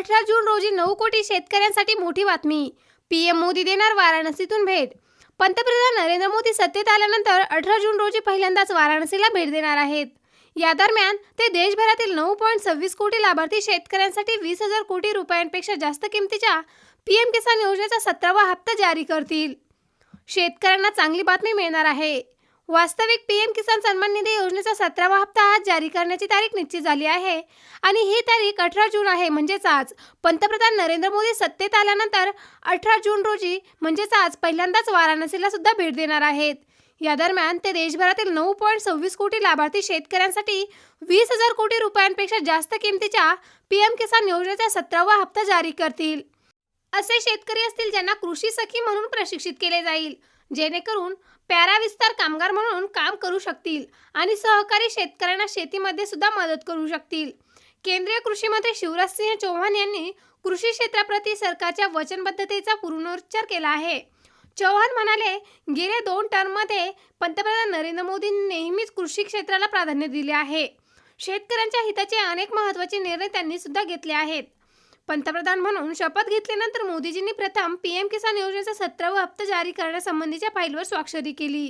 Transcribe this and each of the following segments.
अठरा जून रोजी नऊ कोटी शेतकऱ्यांसाठी मोठी बातमी. पीएम मोदी देणार वाराणसीतून भेट. पंतप्रधान नरेंद्र मोदी सत्तेत आल्यानंतर अठरा जून रोजी पहिल्यांदाच वाराणसीला भेट देणार आहेत. या दरम्यान ते देशभरातील नऊ पॉईंट सव्वीस कोटी लाभार्थी शेतकऱ्यांसाठी वीस हजार कोटी रुपयांपेक्षा जास्त किमतीच्या पीएम किसान योजनेचा सतरावा हप्ता जारी करतील. शेतकऱ्यांना चांगली बातमी मिळणार आहे. वास्तविक पीएम किसान सन्मान निधी योजनेचा सतरावा हप्ता आज जारी करण्याची तारीख निश्चित झाली आहे. आणि ही तारीख अठरा जून आहे म्हणजेच आज. पंतप्रधान नरेंद्र मोदी सत्तेत आल्यानंतर अठरा जून रोजी म्हणजेच आज पहिल्यांदाच वाराणसीला सुद्धा भेट देणार आहेत. या दरम्यान ते देशभरातील नऊ पॉईंट सव्वीस कोटी लाभार्थी शेतकऱ्यांसाठी वीस हजार कोटी रुपयांपेक्षा जास्त किमतीच्या पीएम किसान योजनेचा सतरावा हप्ता जारी करतील. असे शेतकरी असतील ज्यांना कृषी सखी म्हणून प्रशिक्षित केले जाईल. जेणेकरून पॅरा विस्तार कामगार म्हणून काम करू शकतील आणि सहकारी शेतकऱ्यांना शेतीमध्ये सुद्धा मदत करू शकतील. केंद्रीय कृषी मंत्री शिवराज सिंह चौहान यांनी कृषी क्षेत्राप्रती सरकारच्या वचनबद्धतेचा पुनरुच्चार केला आहे. चौहान म्हणाले गेल्या दोन टर्ममध्ये पंतप्रधान नरेंद्र मोदींनी नेहमीच कृषी क्षेत्राला प्राधान्य दिले आहे. शेतकऱ्यांच्या हिताचे अनेक महत्त्वाचे निर्णय त्यांनी सुद्धा घेतले आहेत. पंतप्रधान म्हणून शपथ घेतल्यानंतर मोदीजींनी प्रथम पीएम किसान योजनेचा सतरावा हप्ता जारी करण्यासंबंधीच्या फाईलवर स्वाक्षरी केली.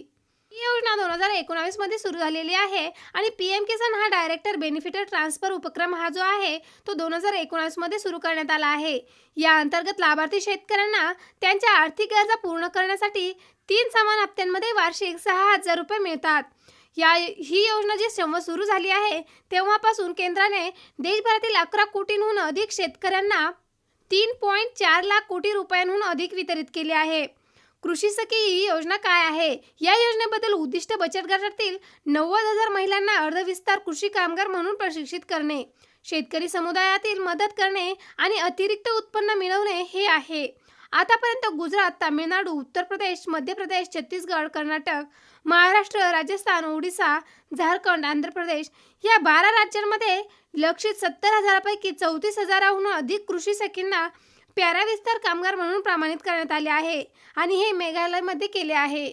ही योजना दोन हजार एकोणावीसमध्ये सुरू झालेली आहे आणि पीएम किसान हा डायरेक्टर बेनिफिटर ट्रान्सफर उपक्रम हा जो आहे तो दोन हजार एकोणावीसमध्ये सुरू करण्यात आला आहे. या अंतर्गत लाभार्थी शेतकऱ्यांना त्यांच्या आर्थिक गरजा पूर्ण करण्यासाठी तीन समान हप्त्यांमध्ये वार्षिक सहा हजार रुपये मिळतात. या ही योजना जी जेव्हा सुरू झाली आहे तेव्हापासून केंद्राने देशभरातील अकरा कोटींहून अधिक शेतकऱ्यांना तीन पॉईंट चार लाख कोटी रुपयांहून अधिक वितरित केले आहे. कृषी सखी ही योजना काय आहे? या योजनेबद्दल उद्दिष्ट बचत गटातील नव्वद हजार महिलांना अर्धविस्तार कृषी कामगार म्हणून प्रशिक्षित करणे शेतकरी समुदायातील मदत करणे आणि अतिरिक्त उत्पन्न मिळवणे हे आहे. आतापर्यंत गुजरात तामिळनाडू उत्तर प्रदेश मध्य प्रदेश छत्तीसगड कर्नाटक महाराष्ट्र राजस्थान ओडिसा झारखंड आंध्र प्रदेश या बारा राज्यांमध्ये लक्षित सत्तर हजारापैकी चौतीस हजाराहून अधिक कृषी सखींना पॅराविस्तार कामगार म्हणून प्रमाणित करण्यात आले आहे आणि हे मेघालयमध्ये केले आहे.